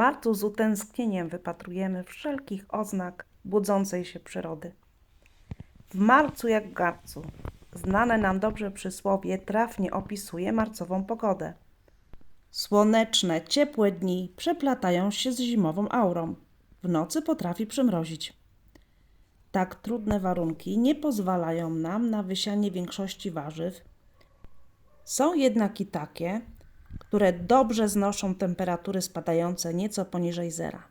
Marcu z utęsknieniem wypatrujemy wszelkich oznak budzącej się przyrody. W marcu jak w garcu. Znane nam dobrze przysłowie trafnie opisuje marcową pogodę. Słoneczne, ciepłe dni przeplatają się z zimową aurą. W nocy potrafi przymrozić. Tak trudne warunki nie pozwalają nam na wysianie większości warzyw. Są jednak i takie, które dobrze znoszą temperatury spadające nieco poniżej zera.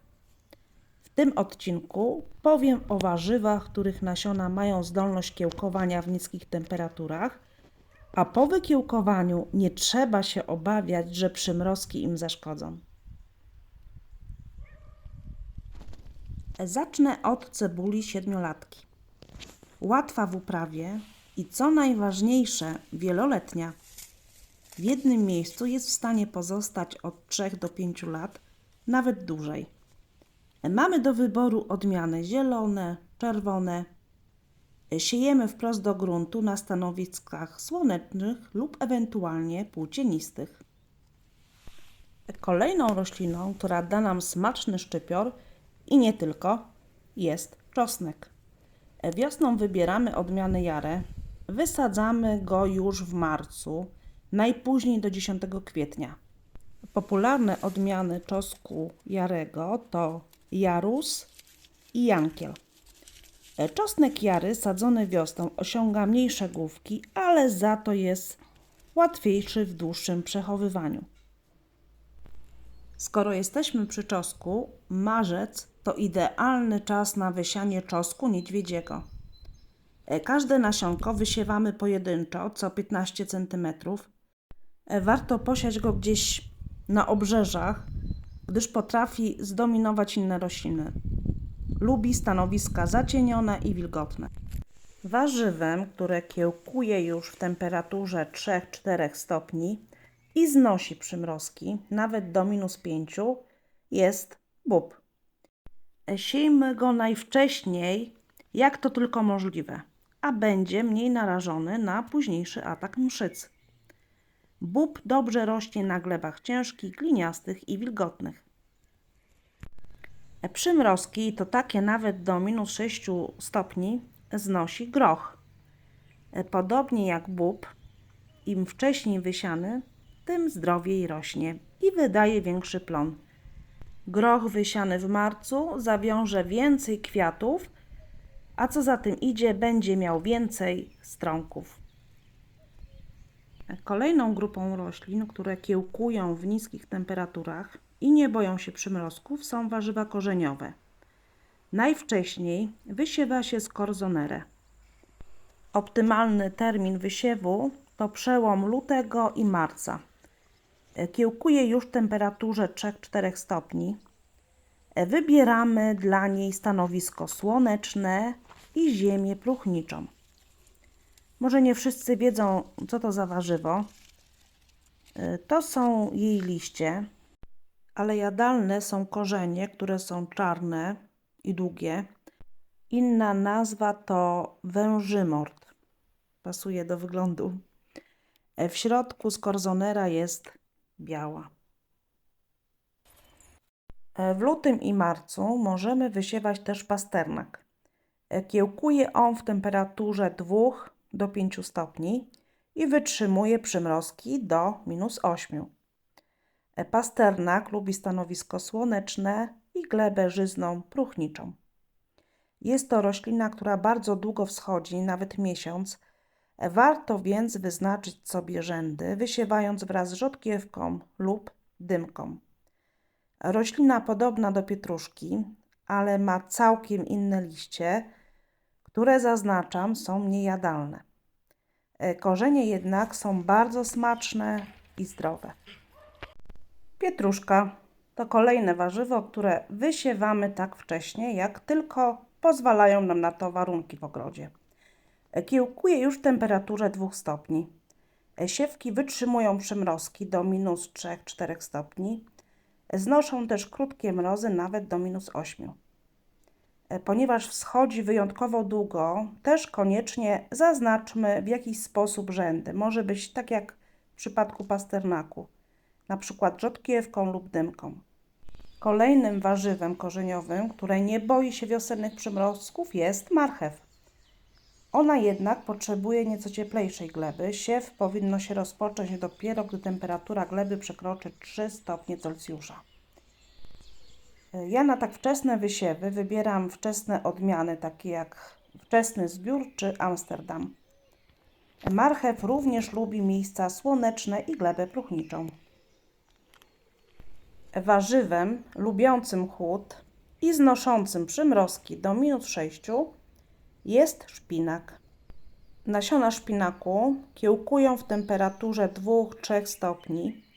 W tym odcinku powiem o warzywach, których nasiona mają zdolność kiełkowania w niskich temperaturach, a po wykiełkowaniu nie trzeba się obawiać, że przymrozki im zaszkodzą. Zacznę od cebuli siedmiolatki. Łatwa w uprawie i co najważniejsze, wieloletnia. W jednym miejscu jest w stanie pozostać od 3 do 5 lat, nawet dłużej. Mamy do wyboru odmiany zielone, czerwone. Siejemy wprost do gruntu na stanowiskach słonecznych lub ewentualnie płócienistych. Kolejną rośliną, która da nam smaczny szczypior i nie tylko, jest czosnek. Wiosną wybieramy odmiany jarę. Wysadzamy go już w marcu, najpóźniej do 10 kwietnia. Popularne odmiany czosnku jarego to jarus i jankiel. Czosnek jary sadzony wiosną osiąga mniejsze główki, ale za to jest łatwiejszy w dłuższym przechowywaniu. Skoro jesteśmy przy czosnku, marzec to idealny czas na wysianie czosnku niedźwiedziego. Każde nasionko wysiewamy pojedynczo, co 15 cm. Warto posiać go gdzieś na obrzeżach, gdyż potrafi zdominować inne rośliny. Lubi stanowiska zacienione i wilgotne. Warzywem, które kiełkuje już w temperaturze 3-4 stopni i znosi przymrozki, nawet do minus 5, jest bób. Siejmy go najwcześniej, jak to tylko możliwe, a będzie mniej narażony na późniejszy atak mszyc. Bób dobrze rośnie na glebach ciężkich, gliniastych i wilgotnych. Przymrozki to takie nawet do minus 6 stopni znosi groch. Podobnie jak bób, im wcześniej wysiany, tym zdrowiej rośnie i wydaje większy plon. Groch wysiany w marcu zawiąże więcej kwiatów, a co za tym idzie, będzie miał więcej strąków. Kolejną grupą roślin, które kiełkują w niskich temperaturach i nie boją się przymrozków, są warzywa korzeniowe. Najwcześniej wysiewa się skorzonerę. Optymalny termin wysiewu to przełom lutego i marca. Kiełkuje już w temperaturze 3-4 stopni. Wybieramy dla niej stanowisko słoneczne i ziemię próchniczą. Może nie wszyscy wiedzą, co to za warzywo. To są jej liście, ale jadalne są korzenie, które są czarne i długie. Inna nazwa to wężymort. Pasuje do wyglądu. W środku skorzonera jest biała. W lutym i marcu możemy wysiewać też pasternak. Kiełkuje on w temperaturze 2 do 5 stopni i wytrzymuje przymrozki do minus 8. Pasternak lubi stanowisko słoneczne i glebę żyzną, próchniczą. Jest to roślina, która bardzo długo wschodzi, nawet miesiąc. Warto więc wyznaczyć sobie rzędy, wysiewając wraz z rzodkiewką lub dymką. Roślina podobna do pietruszki, ale ma całkiem inne liście, które zaznaczam są niejadalne. Korzenie jednak są bardzo smaczne i zdrowe. Pietruszka to kolejne warzywo, które wysiewamy tak wcześnie, jak tylko pozwalają nam na to warunki w ogrodzie. Kiełkuje już w temperaturze 2 stopni. Siewki wytrzymują przymrozki do minus 3-4 stopni. Znoszą też krótkie mrozy nawet do minus 8. Ponieważ wschodzi wyjątkowo długo, też koniecznie zaznaczmy w jakiś sposób rzędy. Może być tak jak w przypadku pasternaku, na przykład rzodkiewką lub dymką. Kolejnym warzywem korzeniowym, które nie boi się wiosennych przymrozków, jest marchew. Ona jednak potrzebuje nieco cieplejszej gleby. Siew powinno się rozpocząć dopiero, gdy temperatura gleby przekroczy 3 stopnie Celsjusza. Ja na tak wczesne wysiewy wybieram wczesne odmiany, takie jak wczesny zbiór czy Amsterdam. Marchew również lubi miejsca słoneczne i glebę próchniczą. Warzywem lubiącym chłód i znoszącym przymrozki do minus 6 jest szpinak. Nasiona szpinaku kiełkują w temperaturze 2-3 stopni.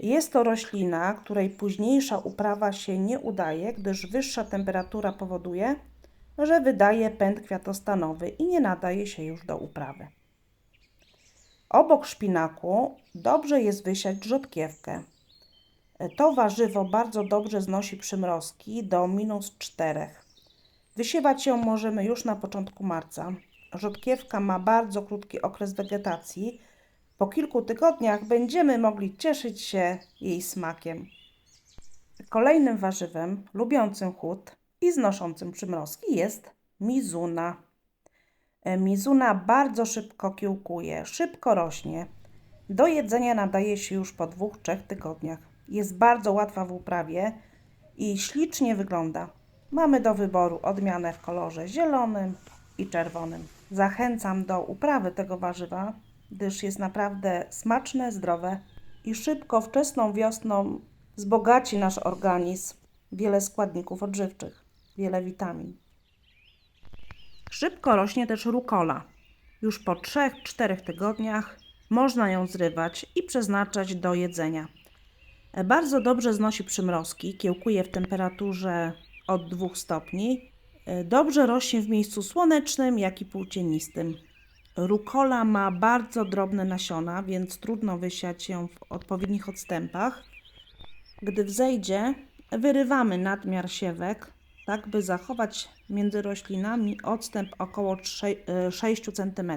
Jest to roślina, której późniejsza uprawa się nie udaje, gdyż wyższa temperatura powoduje, że wydaje pęd kwiatostanowy i nie nadaje się już do uprawy. Obok szpinaku dobrze jest wysiać rzodkiewkę. To warzywo bardzo dobrze znosi przymrozki do minus 4. Wysiewać ją możemy już na początku marca. Rzodkiewka ma bardzo krótki okres wegetacji. Po kilku tygodniach będziemy mogli cieszyć się jej smakiem. Kolejnym warzywem lubiącym chłód i znoszącym przymrozki jest mizuna. E, Mizuna bardzo szybko kiełkuje, szybko rośnie. Do jedzenia nadaje się już po dwóch, trzech tygodniach. Jest bardzo łatwa w uprawie i ślicznie wygląda. Mamy do wyboru odmianę w kolorze zielonym i czerwonym. Zachęcam do uprawy tego warzywa, gdyż jest naprawdę smaczne, zdrowe i szybko, wczesną wiosną wzbogaci nasz organizm wiele składników odżywczych, wiele witamin. Szybko rośnie też rukola. Już po 3-4 tygodniach można ją zrywać i przeznaczać do jedzenia. Bardzo dobrze znosi przymrozki, kiełkuje w temperaturze od 2 stopni. Dobrze rośnie w miejscu słonecznym, jak i półcienistym. Rukola ma bardzo drobne nasiona, więc trudno wysiać ją w odpowiednich odstępach. Gdy wzejdzie, wyrywamy nadmiar siewek, tak by zachować między roślinami odstęp około 6 cm.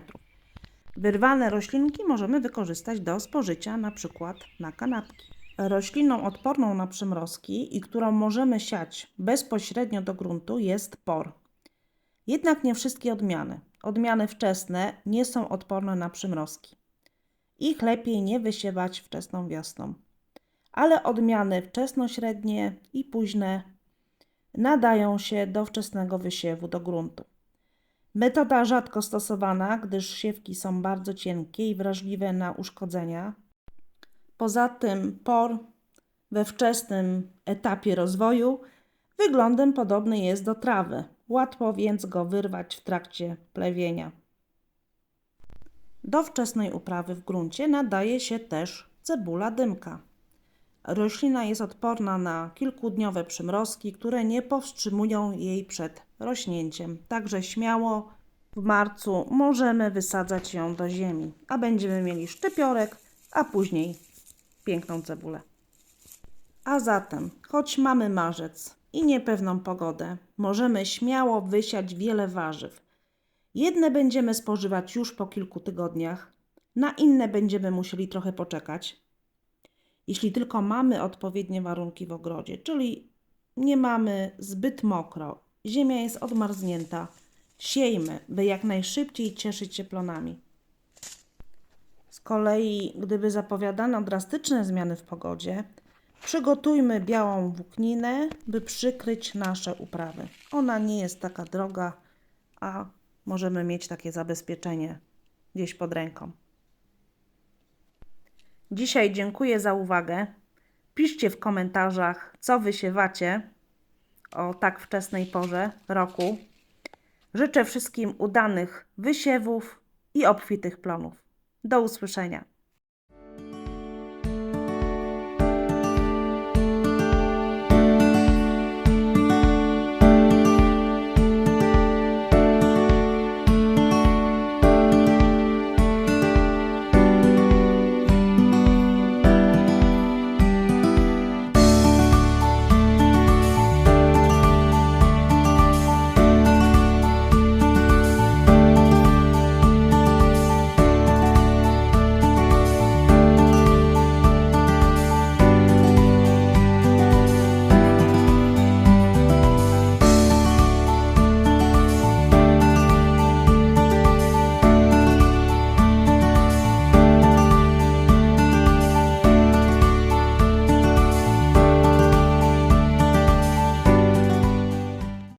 Wyrwane roślinki możemy wykorzystać do spożycia, na przykład na kanapki. Rośliną odporną na przymrozki i którą możemy siać bezpośrednio do gruntu jest por. Jednak nie wszystkie odmiany. Odmiany wczesne nie są odporne na przymrozki. Ich lepiej nie wysiewać wczesną wiosną. Ale odmiany wczesno-średnie i późne nadają się do wczesnego wysiewu do gruntu. Metoda rzadko stosowana, gdyż siewki są bardzo cienkie i wrażliwe na uszkodzenia. Poza tym por we wczesnym etapie rozwoju wyglądem podobny jest do trawy. Łatwo więc go wyrwać w trakcie plewienia. Do wczesnej uprawy w gruncie nadaje się też cebula dymka. Roślina jest odporna na kilkudniowe przymrozki, które nie powstrzymują jej przed rośnięciem. Także śmiało w marcu możemy wysadzać ją do ziemi, a będziemy mieli szczypiorek, a później piękną cebulę. A zatem, choć mamy marzec i niepewną pogodę, możemy śmiało wysiać wiele warzyw. Jedne będziemy spożywać już po kilku tygodniach, na inne będziemy musieli trochę poczekać, jeśli tylko mamy odpowiednie warunki w ogrodzie, czyli nie mamy zbyt mokro, ziemia jest odmarznięta, siejmy, by jak najszybciej cieszyć się plonami. Z kolei, gdyby zapowiadano drastyczne zmiany w pogodzie, przygotujmy białą włókninę, by przykryć nasze uprawy. Ona nie jest taka droga, a możemy mieć takie zabezpieczenie gdzieś pod ręką. Dzisiaj dziękuję za uwagę. Piszcie w komentarzach, co wysiewacie o tak wczesnej porze roku. Życzę wszystkim udanych wysiewów i obfitych plonów. Do usłyszenia.